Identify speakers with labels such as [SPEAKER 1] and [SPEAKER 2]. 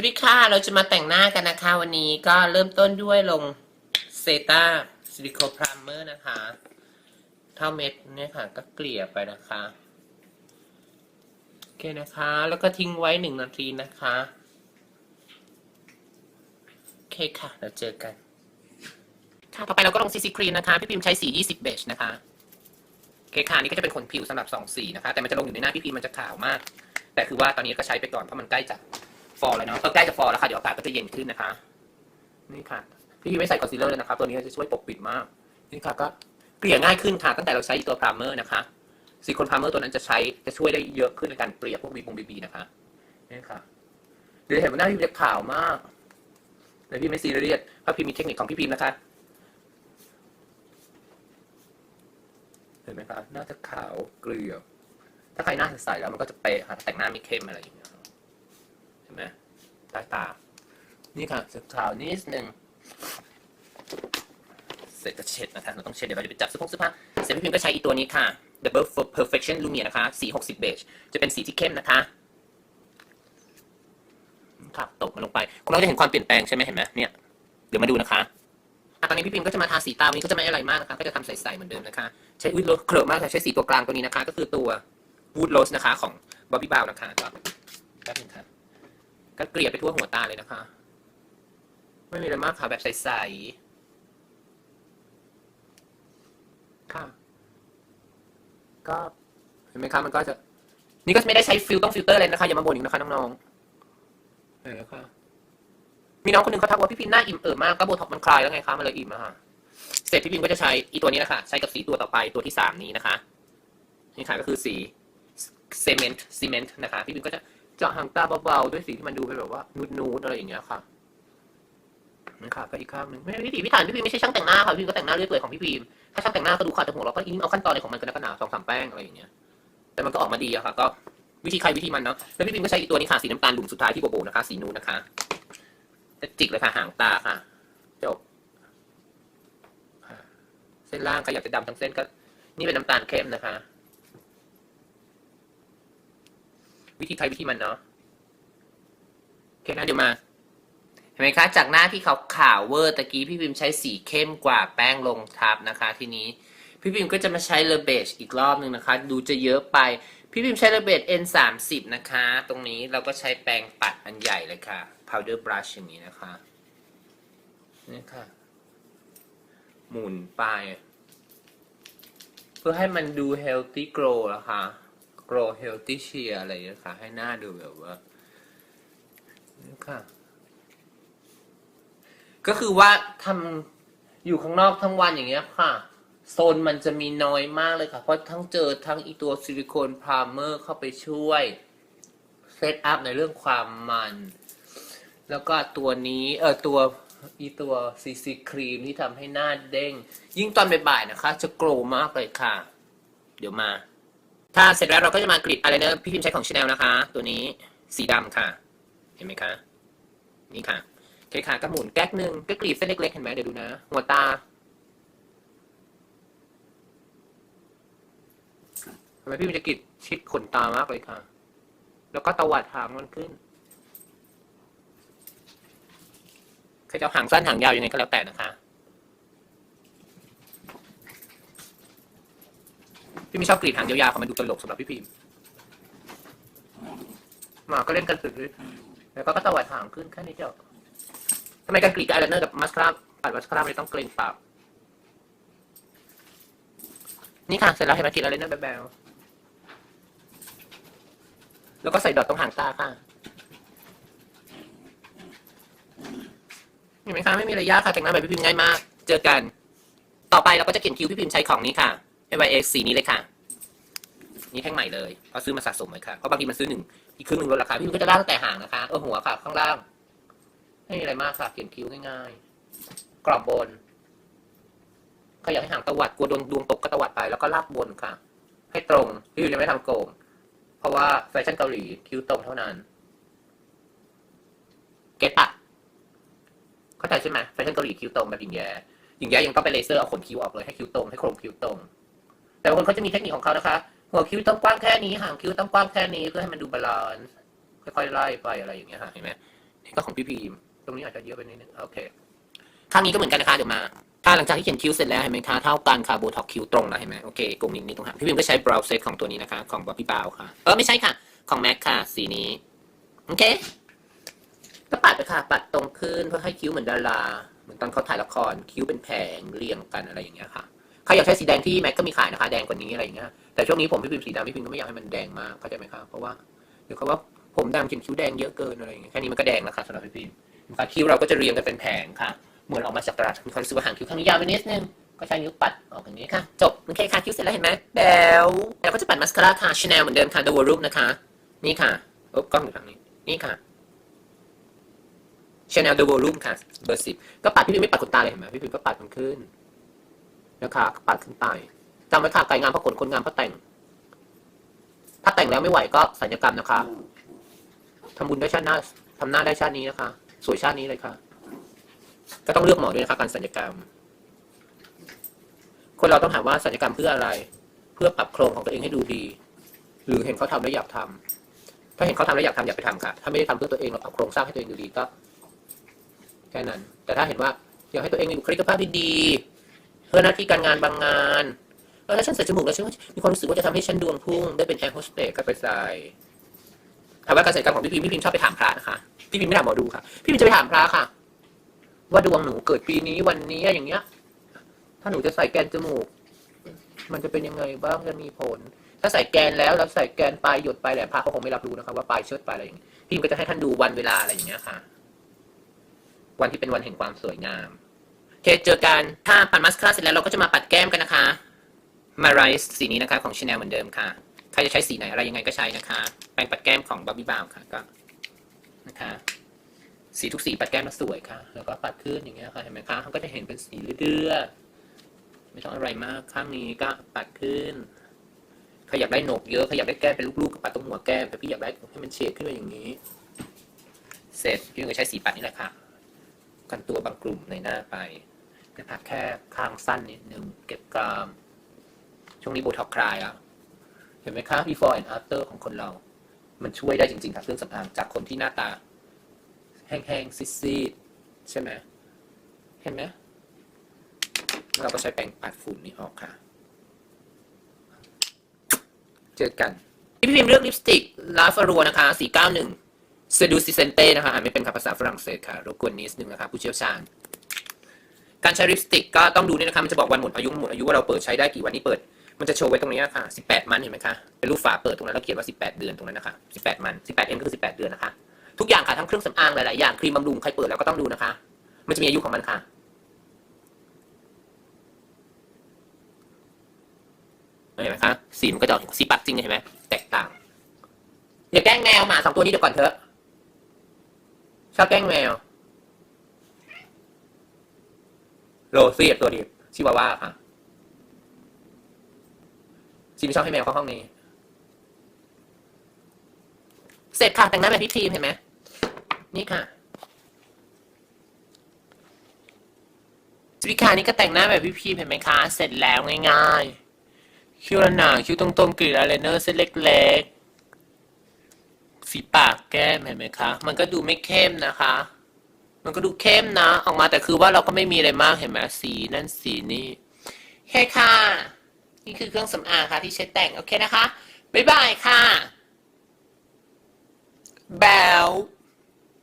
[SPEAKER 1] วัสดีค่ะ เราจะมาแต่งหน้ากันนะคะ วันนี้ก็เริ่มต้นด้วยลงเซตาซิลิโคพรามเมอร์นะคะ เท่าเม็ดเนี่ยค่ะ ก็เกลี่ยไปนะคะ โอเคนะคะ แล้วก็ทิ้งไว้หนึ่งนาทีนะคะ โอเคค่ะ เราเจอกัน ค่ะ ต่อไปเราก็ลงซีซีครีมนะคะ พี่พิมใช้สี 20 เบจนะคะ โอเคค่ะ นี่ก็จะเป็นขนผิวสำหรับสองสีนะคะ แต่มันจะลงอยู่ในหน้าพี่พิมมันจะขาวมาก แต่คือว่าตอนนี้ก็ใช้ไปก่อนเพราะมันใกล้จะ ฟอร์แล้วเนาะก็ใกล้จะฟอร์แล้วค่ะ เดี๋ยวอากาศก็จะเย็นขึ้นนะคะ นี่ค่ะ พี่พิมพ์ไม่ใส่คอนซีลเลอร์เลยนะครับ ตัวนี้จะช่วยปกปิดมาก นี่ค่ะก็เกลี่ยง่ายขึ้นค่ะ ตั้งแต่เราใช้ตัวพรามเมอร์นะคะซิลิโคนพรามเมอร์ตัวนั้นจะใช้จะช่วยได้เยอะขึ้นในการเกลี่ยพวกบีบงบีบีนะคะนี่ค่ะเดี๋ยวเห็นว่าหน้าพี่พิมพ์จะขาวมากแต่พี่ไม่ซีเรียสเพราะพี่มีเทคนิคของพี่พิมพ์นะคะเห็นไหมคะน่าจะขาวเกลี่ยวถ้าใครหน้าใสๆแล้วมันก็จะเป๊ะค่ะแต่งหน้าไม่เข้มอะไรอย่างเงี้ย ห็นไหมตาตา นี่ค่ะจะขาวนิดนึงเสร็จก็เช็ดนะคะเราต้องเช็ดเดี๋ยวเราจะไปจับเสื้อผงเสื้อผ้าเสร็จพี่พิมพ์ก็ใช้อีตัวนี้ค่ะ Double for Perfection Lumiere นะคะ สี 60 Beige จะเป็นสีที่เข้มนะคะค่ะตกมันลงไป คุณเราจะเห็นความเปลี่ยนแปลงใช่ไหมเห็นไหมเนี่ย เดี๋ยวมาดูนะคะอะตอนนี้พี่พิมก็จะมาทาสีตาวันนี้ก็จะไม่อะไรมากนะคะ ก็จะทำใสๆเหมือนเดิมนะคะ ใช้วิดโรสเคลอะมากค่ะใช้สีตัวกลางตัวนี้นะคะ ก็คือตัววูดโรสนะคะของบ o บบี้บาวนะคะก็แป๊บนึงค่ะ ก็เกลี่ยไปทั่วหัวตาเลยนะคะ ไม่มีอะไรมากค่ะ แบบใสๆค่ะ ก็เห็นไหมคะมันก็จะ นี่ก็ไม่ได้ใช้ฟิลต้องฟิลเตอร์เลยนะคะ อย่ามาบ่นอีกนะคะน้องๆเห็นไหมคะมีน้องคนหนึ่งเขาทักว่าพี่พิมพ์หน้าอิ่มเอิบมากก็โบท็อกมันคลายแล้วไงคะมันเลยอิ่มอะค่ะเสร็จพี่พิมพ์ก็จะใช้อีตัวนี้นะคะ ใช้กับสีตัวต่อไปตัวที่สามนี้นะคะ นี่ค่ะก็คือสีเซเมนต์ซีเมนต์นะคะ พี่พิมพ์ก็จะ เจาะหางตาเบาๆด้วยสีที่มันดูเป็นแบบว่านูดๆอะไรอย่างเงี้ยค่ะนะคะก็อีกข้างหนึ่งไม่พิถีพิถันพี่พิมพ์ไม่ใช่ช่างแต่งหน้าค่ะพี่พิมพ์ก็แต่งหน้าเรื่อยเปื่อยของพี่พิมถ้าช่างแต่งหน้าก็ดูขาดจมูกเราก็อิงเอาขั้นตอนในของมันกันแล้วก็หนาสองสามแป้งอะไรอย่างเงี้ยแต่มันก็ออกมาดีอะค่ะ ก็วิธีใครวิธีมันเนาะแล้วพี่พิมก็ใช้อีตัวนี้ค่ะสีน้ำตาลหลุมสุดท้ายที่โบโบนะคะ สีนูนนะคะจะจิกเลยค่ะหางตาค่ะจบเส้นล่างใครอยากจะดำทั้งเส้นก็ นี่เป็นน้ำตาลเข้มนะคะ วิธีใครวิธีมันเนาะโอเคนะเดี๋ยวมา เห็นไหมคะ จากหน้าที่เขาขาวเวอร์ตะกี้พี่พิมพ์ใช้สีเข้มกว่าแป้งลงทับนะคะ ทีนี้พี่พิมพ์ก็จะมาใช้เลเบจอีกรอบหนึ่งนะคะ ดูจะเยอะไป พี่พิมพ์ใช้เลเบจ N 3 0นะคะ ตรงนี้เราก็ใช้แปรงปัดอันใหญ่เลยค่ะ powder brush อย่างนี้นะคะนี่ค่ะ หมุนไป เพื่อให้มันดู healthy glow นะคะ glow healthy cheer อะไรอย่างเงี้ยค่ะ ให้หน้าดูแบบว่านี่ค่ะ ก็คือว่าทำอยู่ข้างนอกทั้งวันอย่างเงี้ยค่ะโซนมันจะมีน้อยมากเลยค่ะ เพราะทั้งเจอทั้งอีตัวซิลิโคนพรามเมอร์เข้าไปช่วยเซตอัพในเรื่องความมัน แล้วก็ตัวนี้เออตัวอีตัวซีซีครีมที่ทำให้หน้าเด้ง ยิ่งตอนบ่ายๆนะคะ จะโกรมากเลยค่ะ เดี๋ยวมา ถ้าเสร็จแล้วเราก็จะมากรีดอะไรนะพี่พิมพ์ใช้ของชาแนลนะคะ ตัวนี้สีดำค่ะ เห็นไหมคะ นี่ค่ะโอเคค่ะก็หมุนแก๊กหนึ่งก็กรีดเส้นเล็กๆเห็นไหมเดี๋ยวดูนะ หัวตาทำไมพี่มันจะกรีดชิดขนตามากเลยค่ะ แล้วก็ตวัดหางมันขึ้นใครจะหางสั้นหางยาวยังไงก็แล้วแต่นะคะ พี่ไม่ชอบกรีดหางยาวๆค่ะมันดูตลกสำหรับพี่พิมหมาก็เล่นกันสุดฤทธิ์แล้วก็ก็ตวัดหางขึ้นแค่นี้เจ้าทำไมการกรีดกับอายไลเนอร์กับมาสคาร่าปัดมาสคาร่าไม่ต้องเกรงปากนี่ค่ะเสร็จแล้วเห็นไหมกรีดอายไลเนอร์แบบๆ แล้วก็ใส่ดอทตรงหางตาค่ะเห็นไหมคะไม่มีอะไรยากค่ะแต่งหน้าแบบพี่พิมพ์ง่ายมาก เจอกัน ต่อไปเราก็จะเขียนคิ้วพี่พิมพ์ใช้ของนี้ค่ะ AYX สีนี้เลยค่ะ นี่แท่งใหม่เลยเพราซื้อมาสะสมไว้ค่ะเพราะบางทีมันซื้อหนึ่งอีกครึ่งหนึ่งลดราคาพี่พิมพ์ก็จะล่างแต่หางนะคะเออหัวค่ะข้างล่างไม่มีอะไรมากค่ะเขียนคิ้วง่ายๆ กรอบบนใครอยากให้หางตวัดกลัวโดนดวงตกก็ตวัดไปแล้วก็ลากบนค่ะ ให้ตรงพี่พิมพ์ยังไม่ทำโกง เพราะว่าแฟชั่นเกาหลีคิ้วตรงเท่านั้น เก็ตปะเข้าใจใช่ไหมแฟชั่นเกาหลีคิ้วตรงแบบหญิงแย้หญิงแย้ยังต้องไปเลเซอร์เอาขนคิ้วออกเลยให้คิ้วตรงให้โครงคิ้วตรง แต่คนเขาจะมีเทคนิคของเขานะคะ หัวคิ้วต้องกว้างแค่นี้หางคิ้วต้องกว้างแค่นี้เพื่อให้มันดูบาลานซ์ค่อยๆไล่ไปอะไรอย่างเงี้ยค่ะเห็นไหมนี่ก็ของพี่พิมตรงนี้อาจจะเยอะไปนิดนึงโอเคข้างนี้ก็เหมือนกันนะคะเดี๋ยวมาถ้าหลังจากที่เขียนคิ้วเสร็จแล้วเห็นไหมคะเท่ากันค่ะโบท็อกคิ้วตรงแล้วเห็นไหมโอเคกลมนิดนิดตรงหางพี่พิมก็ใช้ brow set ของตัวนี้นะคะ ของบ๊อบบี้บาวค่ะ เออไม่ใช่ค่ะ ของแม็กค่ะ สีนี้ โอเค ก็ปัดไปค่ะ ปัดตรงขึ้นเพื่อให้คิ้วเหมือนดารา เหมือนตอนเขาถ่ายละคร คิ้วเป็นแผงเรียงกันอะไรอย่างเงี้ยค่ะ ครอยากใช้สีแดงที่แม็กก็มีขายนะคะ แดงกว่านี้อะไรอย่างเงี้ยแต่ช่วงนี้ผมพี่พิมพ์สีดำพี่พิมพ์ก็ไม่อยากให้มันแดงมากเข้าใจไหมครับเพราะว่าเดี๋ยวเขาว่าผมดำเขียนคิ้วแดงเยอะเกินอะไรอย่างเงี้ยแค่นี้มันก็แดงแล้วค่ะสำหรับพี่พิมพ์นะคิ้วเราก็จะเรียงกันเป็นแผงค่ะ เหมือนออกมาจากตลาดมีความรู้สึกว่าหางคิ้วข้างนี้ยาวไปนิดนึงก็ใช้นิ้วปัดออกอย่างนี้ค่ะ จบโอเคค่ะคิ้วเสร็จแล้วเห็นไหมแล้วแล้วก็จะปัดมัสคาร่าค่ะชาแนลเหมือนเดิมค่ะ The Volume นะคะ นี่ค่ะโอ้กล้องอยู่ทางนี้นี่ค่ะชาแนล The Volume ค่ะเบอร์สิบก็ปัดพี่พิมพ์ไม่ปัดขนตาเลยเห็นไหมพี่พิมพ์ก็ปัดมันขึ้น นะคะปัดขึ้นไปจำไว้ค่ะไก่งามพระขนคนงามพราะแต่ง ถ้าแต่งแล้วไม่ไหวก็สัญญกรรมนะคะทำบุญได้ชาติหน้าทำหน้าได้ชาตินี้นะคะ สวยชาตินี้เลยค่ะ ก็ต้องเลือกหมอด้วยนะคะการสัญญกรรม คนเราต้องถามว่าสัญญกรรมเพื่ออะไร เพื่อปรับโครงของตัวเองให้ดูดี หรือเห็นเขาทำแล้วอยากทำถ้าเห็นเขาทำแล้วอยากทำอย่าไปทำค่ะ ถ้าไม่ได้ทำเพื่อตัวเองเราปรับโครงสร้างให้ตัวเองดูดีก็แค่นั้น แต่ถ้าเห็นว่าอยากให้ตัวเองมีบุคลิกภาพที่ดี เพื่อหน้าที่การงานบางงานแล้วถ้าฉันใส่จมูกแล้วฉันมีความรู้สึกว่าจะทำให้ฉันดวงพุ่งได้เป็นแอร์โฮสเตสก็ไปใส่ถามว่าการใส่กรรมของพี่พิมพี่พิมชอบไปถามพระนะคะพี่พิมไม่ถามหมอดูค่ะพี่พิมจะไปถามพระค่ะ ว่าดวงหนูเกิดปีนี้วันนี้อย่างเงี้ย ถ้าหนูจะใส่แกนจมูก มันจะเป็นยังไงบ้างจะมีผล ถ้าใส่แกนแล้วแล้วใส่แกนปลายหยดปลายแหลมพระเขาคงไม่รับรู้นะคะว่าปลายเชิดปลายอะไรอย่างเงี้ยพี่พิมก็จะให้ท่านดูวันเวลาอะไรอย่างเงี้ยค่ะ วันที่เป็นวันแห่งความสวยงาม เคเจอกัน ถ้าปัดมัสคาร่าเสร็จแล้วเราก็จะมาปัดแก้มกันนะคะ มาไรส์สีนี้นะคะของชาแนลเหมือนเดิมค่ะ ใครจะใช้สีไหนอะไรยังไงก็ใช้นะคะ แปรงปัดแก้มของบ๊อบบี้บาวค่ะ ก็นะคะ สีทุกสีปัดแก้มแล้วสวยค่ะ แล้วก็ปัดขึ้นอย่างเงี้ยค่ะ เห็นไหมคะเขาก็จะเห็นเป็นสีเรื่อยๆไม่ต้องอะไรมาก ข้างนี้ก็ปัดขึ้นใครอยากได้โหนกเยอะใครอยากได้แก้มเป็นลูกๆก็ปัดตรงหัวแก้มแต่พี่อยากได้ให้มันเฉดขึ้นมาอย่างนี้ เสร็จพี่ก็ใช้สีปัดนี่แหละค่ะ กันตัวบางกลุ่มในหน้าไป จะปัดแค่ข้างสั้นนิดนึงเก็บกราม ช่วงนี้โบท็อกคลายอะ เห็นไหมคะ before and after ของคนเรา มันช่วยได้จริงๆกับเครื่องสำอางจากคนที่หน้าตา แห้งๆซีดๆใช่ไหมเห็นไหมเราก็ใช้แปรงปัดฝุ่นนี้ออกค่ะ เจอกันพี่พิมพ์เลือกลิปสติกลาฟารัวนะคะ 491 Seducente นะคะ อ่านไม่เป็นค่ะภาษาฝรั่งเศสค่ะ รบกวนนิดนึงนะคะ ผู้เชี่ยวชาญ การใช้ลิปสติกก็ต้องดูนี่นะคะมันจะบอกวันหมดอายุหมดอายุว่าเราเปิดใช้ได้กี่วันนี้เปิด มันจะโชว์ไว้ตรงนี้ค่ะ 18 มันเห็นไหมคะ เป็นรูปฝาเปิดตรงนั้นแล้วเขียนว่า 18 เดือนตรงนั้นนะคะ 18 มัน 18 M ก็คือ 18 เดือนนะคะ ทุกอย่างค่ะทั้งเครื่องสำอางหลายๆอย่างครีมบำรุงใครเปิดแล้วก็ต้องดูนะคะ มันจะมีอายุของมันค่ะเห็นไหมคะสีมันก็จะออกสีปัดจริงเห็นไหมแตกต่างอย่าแกล้งแมวหมาสองตัวนี้เดี๋ยวก่อนเถอะชอบแกล้งแมว โรซี่ตัวดีชิวาว่าค่ะชีไม่ชอบให้แมวเข้าห้องนี้ เสร็จค่ะ แต่งหน้าแบบพี่ทีมเห็นไหม นี่ค่ะสวิคานี่ก็แต่งหน้าแบบพี่พีเห็นไหมคะ เสร็จแล้วง่ายๆ คิ้วหนาคิ้วตรงๆกรีดอะไรเนอร์เส้นเล็กๆ สีปากแก้มเห็นไหมคะ มันก็ดูไม่เข้มนะคะ มันก็ดูเข้มนะ ออกมาแต่คือว่าเราก็ไม่มีอะไรมากเห็นไหมสีนั่นสีนี่โอเคค่ะ นี่คือเครื่องสำอางค่ะที่ใช้แต่ง โอเคนะคะ บ๊ายบายค่ะ แบล